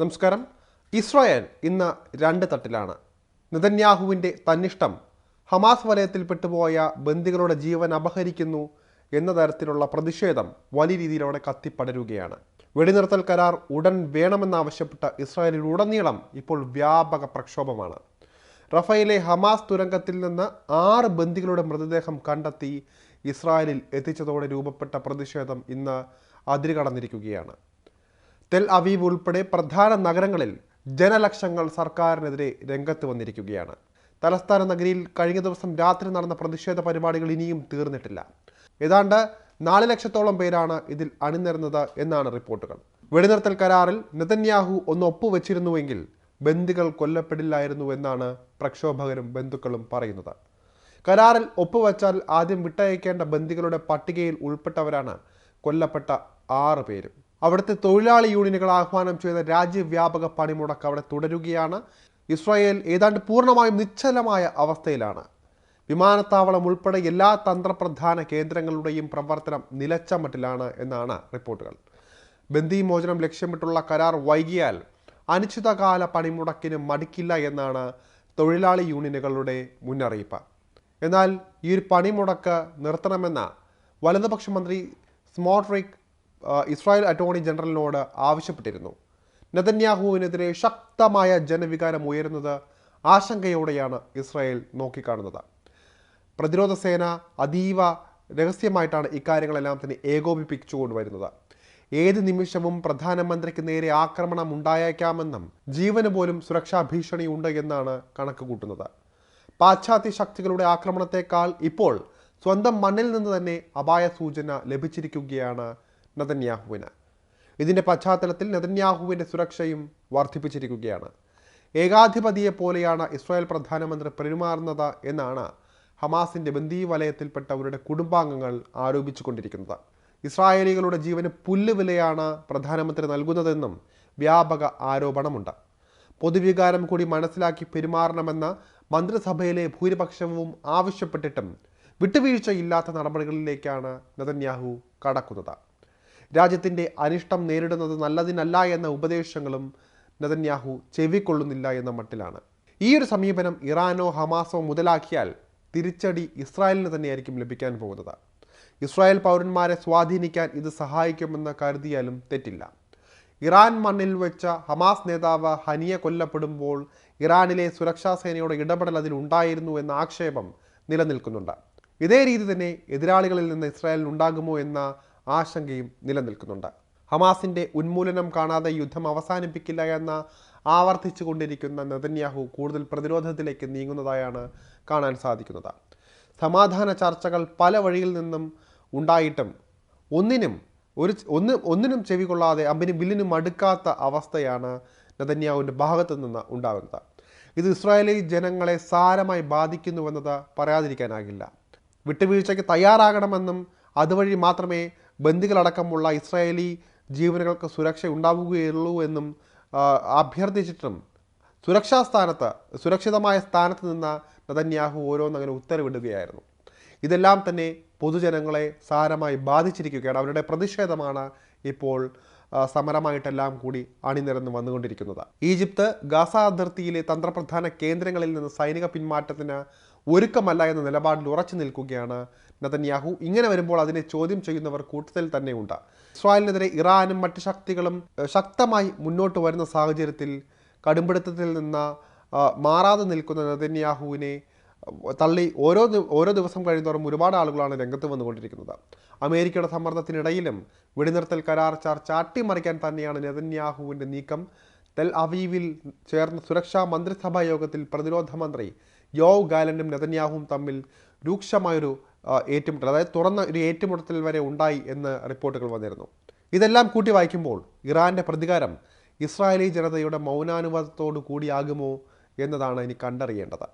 നമസ്കാരം. ഇസ്രായേൽ ഇന്ന് രണ്ട് തട്ടിലാണ്. നിതന്യാഹുവിന്റെ തന്നിഷ്ടം ഹമാസ് വലയത്തിൽ പെട്ടുപോയ ബന്ദികളുടെ ജീവൻ അപഹരിക്കുന്നു എന്ന തരത്തിലുള്ള പ്രതിഷേധം വലിയ രീതിയിൽ കത്തിപ്പടരുകയാണ്. വെടിനിർത്തൽ കരാർ ഉടൻ വേണമെന്നാവശ്യപ്പെട്ട ഇസ്രായേലിൽ ഉടനീളം ഇപ്പോൾ വ്യാപക പ്രക്ഷോഭമാണ്. റഫയിലെ ഹമാസ് തുരങ്കത്തിൽ നിന്ന് ആറ് ബന്ദികളുടെ മൃതദേഹം കണ്ടെത്തി ഇസ്രായേലിൽ എത്തിച്ചതോടെ രൂപപ്പെട്ട പ്രതിഷേധം ഇന്ന് അതിരുകടന്നിരിക്കുകയാണ്. തെൽ അവീവ് ഉൾപ്പെടെ പ്രധാന നഗരങ്ങളിൽ ജനലക്ഷങ്ങൾ സർക്കാരിനെതിരെ രംഗത്ത് വന്നിരിക്കുകയാണ്. തലസ്ഥാന നഗരിയിൽ കഴിഞ്ഞ ദിവസം രാത്രി നടന്ന പ്രതിഷേധ പരിപാടികൾ ഇനിയും തീർന്നിട്ടില്ല. ഏതാണ്ട് നാല് ലക്ഷത്തോളം പേരാണ് ഇതിൽ അണിനിരുന്നത് എന്നാണ് റിപ്പോർട്ടുകൾ. വെടിനിർത്തൽ കരാറിൽ നെതന്യാഹു ഒന്ന് ഒപ്പുവെച്ചിരുന്നുവെങ്കിൽ ബന്ദികൾ കൊല്ലപ്പെടില്ലായിരുന്നു എന്നാണ് പ്രക്ഷോഭകരും ബന്ധുക്കളും പറയുന്നത്. കരാറിൽ ഒപ്പുവെച്ചാൽ ആദ്യം വിട്ടയക്കേണ്ട ബന്ദികളുടെ പട്ടികയിൽ ഉൾപ്പെട്ടവരാണ് കൊല്ലപ്പെട്ട ആറ് പേരും. അവിടുത്തെ തൊഴിലാളി യൂണിയനുകൾ ആഹ്വാനം ചെയ്ത രാജ്യവ്യാപക പണിമുടക്ക് അവിടെ തുടരുകയാണ്. ഇസ്രായേൽ ഏതാണ്ട് പൂർണമായും നിശ്ചലമായ അവസ്ഥയിലാണ്. വിമാനത്താവളം ഉൾപ്പെടെ എല്ലാ തന്ത്രപ്രധാന കേന്ദ്രങ്ങളുടെയും പ്രവർത്തനം നിലച്ച മട്ടിലാണ് എന്നാണ് റിപ്പോർട്ടുകൾ. ബന്ദിമോചനം ലക്ഷ്യമിട്ടുള്ള കരാർ വൈകിയാൽ അനിശ്ചിതകാല പണിമുടക്കിന് മടിക്കില്ല എന്നാണ് തൊഴിലാളി യൂണിയനുകളുടെ മുന്നറിയിപ്പ്. എന്നാൽ ഈ ഒരു പണിമുടക്ക് നിർത്തണമെന്ന വലതുപക്ഷ മന്ത്രി സ്മോട്രിക് ഇസ്രായേൽ അറ്റോർണി ജനറലിനോട് ആവശ്യപ്പെട്ടിരുന്നു. നെതന്യാഹുവിനെതിരെ ശക്തമായ ജനവികാരം ഉയരുന്നത് ആശങ്കയോടെയാണ് ഇസ്രായേൽ നോക്കിക്കാണുന്നത്. പ്രതിരോധ സേന അതീവ രഹസ്യമായിട്ടാണ് ഇക്കാര്യങ്ങളെല്ലാം തന്നെ ഏകോപിപ്പിച്ചു കൊണ്ടുവരുന്നത് ഏത് നിമിഷവും പ്രധാനമന്ത്രിക്ക് നേരെ ആക്രമണം ഉണ്ടായേക്കാമെന്നും ജീവന് പോലും സുരക്ഷാ ഭീഷണിയുണ്ട് എന്നാണ് കണക്ക് കൂട്ടുന്നത് പാശ്ചാത്യ ശക്തികളുടെ ആക്രമണത്തെക്കാൾ ഇപ്പോൾ സ്വന്തം മണ്ണിൽ നിന്ന് തന്നെ അപായ സൂചന ലഭിച്ചിരിക്കുകയാണ് നെതന്യാഹുവിന്. ഇതിന്റെ പശ്ചാത്തലത്തിൽ നതന്യാഹുവിന്റെ സുരക്ഷയും വർദ്ധിപ്പിച്ചിരിക്കുകയാണ് ഏകാധിപതിയെ പോലെയാണ് ഇസ്രായേൽ പ്രധാനമന്ത്രി പെരുമാറുന്നത് എന്നാണ് ഹമാസിന്റെ ബന്ദി വലയത്തിൽപ്പെട്ടവരുടെ കുടുംബാംഗങ്ങൾ ആരോപിച്ചു കൊണ്ടിരിക്കുന്നത് ഇസ്രായേലികളുടെ ജീവന് പുല്ലുവിലയാണ് പ്രധാനമന്ത്രി നൽകുന്നതെന്നും വ്യാപക ആരോപണമുണ്ട്. പൊതുവികാരം കൂടി മനസ്സിലാക്കി പെരുമാറണമെന്ന മന്ത്രിസഭയിലെ ഭൂരിപക്ഷവും ആവശ്യപ്പെട്ടിട്ടും വിട്ടുവീഴ്ചയില്ലാത്ത നടപടികളിലേക്കാണ് നെതന്യാഹു കടക്കുന്നത്. രാജ്യത്തിന്റെ അനിഷ്ടം നേരിടുന്നത് നല്ലതിനല്ല എന്ന ഉപദേശങ്ങളും നെതന്യാഹു ചെവിക്കൊള്ളുന്നില്ല എന്ന മട്ടിലാണ്. ഈ ഒരു സമീപനം ഇറാനോ ഹമാസോ മുതലാക്കിയാൽ തിരിച്ചടി ഇസ്രായേലിന് തന്നെയായിരിക്കും ലഭിക്കാൻ പോകുന്നത്. ഇസ്രായേൽ പൗരന്മാരെ സ്വാധീനിക്കാൻ ഇത് സഹായിക്കുമെന്ന് കരുതിയാലും തെറ്റില്ല. ഇറാൻ മണ്ണിൽ വെച്ച ഹമാസ് നേതാവ് ഹനിയ കൊല്ലപ്പെടുമ്പോൾ ഇറാനിലെ സുരക്ഷാ സേനയുടെ ഇടപെടൽ അതിൽ ഉണ്ടായിരുന്നു എന്ന ആക്ഷേപം നിലനിൽക്കുന്നുണ്ട്. ഇതേ രീതി തന്നെ എതിരാളികളിൽ നിന്ന് ഇസ്രായേലിന് ഉണ്ടാകുമോ എന്ന ആശങ്കയും നിലനിൽക്കുന്നുണ്ട്. ഹമാസിന്റെ ഉന്മൂലനം കാണാതെ യുദ്ധം അവസാനിപ്പിക്കില്ല എന്ന ആവർത്തിച്ചു കൊണ്ടിരിക്കുന്ന നെതന്യാഹു കൂടുതൽ പ്രതിരോധത്തിലേക്ക് നീങ്ങുന്നതായാണ് കാണാൻ സാധിക്കുന്നത്. സമാധാന ചർച്ചകൾ പല വഴിയിൽ നിന്നും ഉണ്ടായിട്ടും ഒന്നിനും ഒരു ഒന്ന് ഒന്നിനും ചെവി കൊള്ളാതെ അമ്പിനും ബില്ലിനും അടുക്കാത്ത അവസ്ഥയാണ് നെതന്യാഹുവിന്റെ ഭാഗത്തു നിന്ന് ഉണ്ടാകുന്നത്. ഇത് ഇസ്രായേലി ജനങ്ങളെ സാരമായി ബാധിക്കുന്നുവെന്നത് പറയാതിരിക്കാനാകില്ല. വിട്ടുവീഴ്ചയ്ക്ക് തയ്യാറാകണമെന്നും അതുവഴി മാത്രമേ ബന്ദികളടക്കമുള്ള ഇസ്രായേലി ജീവനുകൾക്ക് സുരക്ഷ ഉണ്ടാവുകയുള്ളൂ എന്നും അഭ്യർത്ഥിച്ചിട്ടും സുരക്ഷാ സ്ഥാനത്ത് സുരക്ഷിതമായ സ്ഥാനത്ത് നിന്ന് നതന്യാഹു ഓരോന്നങ്ങനെ ഉത്തരവിടുകയായിരുന്നു. ഇതെല്ലാം തന്നെ പൊതുജനങ്ങളെ സാരമായി ബാധിച്ചിരിക്കുകയാണ്. അവരുടെ പ്രതിഷേധമാണ് ഇപ്പോൾ സമരമായിട്ടെല്ലാം കൂടി അണിനിരന്ന് വന്നുകൊണ്ടിരിക്കുന്നത്. ഈജിപ്ത് ഗാസ അതിർത്തിയിലെ തന്ത്രപ്രധാന കേന്ദ്രങ്ങളിൽ നിന്ന് സൈനിക പിന്മാറ്റത്തിന് ഒരുക്കമല്ല എന്ന നിലപാടിൽ ഉറച്ചു നിൽക്കുകയാണ് നതന്യാഹു. ഇങ്ങനെ വരുമ്പോൾ അതിനെ ചോദ്യം ചെയ്യുന്നവർ കൂട്ടത്തിൽ തന്നെയുണ്ട്. ഇസ്രായേലിനെതിരെ ഇറാനും മറ്റ് ശക്തികളും ശക്തമായി മുന്നോട്ട് വരുന്ന സാഹചര്യത്തിൽ കടുംപിടുത്തത്തിൽ നിന്ന് മാറാതെ നിൽക്കുന്ന നെതന്യാഹുവിനെ തള്ളി ഓരോ ഓരോ ദിവസം കഴിയുന്നതോറും ഒരുപാട് ആളുകളാണ് രംഗത്ത് വന്നുകൊണ്ടിരിക്കുന്നത്. അമേരിക്കയുടെ സമ്മർദ്ദത്തിനിടയിലും വെടിനിർത്തൽ കരാർ ചർച്ച അട്ടിമറിക്കാൻ തന്നെയാണ് നെതന്യാഹുവിന്റെ നീക്കം. തെൽ അവീവിൽ ചേർന്ന സുരക്ഷാ മന്ത്രിസഭാ യോഗത്തിൽ പ്രതിരോധ മന്ത്രി യോവ് ഗാലൻഡും നെതന്യാഹുവും തമ്മിൽ രൂക്ഷമായൊരു ഏറ്റുമുട്ടൽ അതായത് തുറന്ന ഒരു ഏറ്റുമുട്ടൽ വരെ ഉണ്ടായി എന്ന് റിപ്പോർട്ടുകൾ വന്നിരുന്നു. ഇതെല്ലാം കൂട്ടി വായിക്കുമ്പോൾ ഇറാന്റെ പ്രതികാരം ഇസ്രായേലി ജനതയുടെ മൗനാനുവാദത്തോടു കൂടിയാകുമോ എന്നതാണ് ഇനി കണ്ടറിയേണ്ടത്.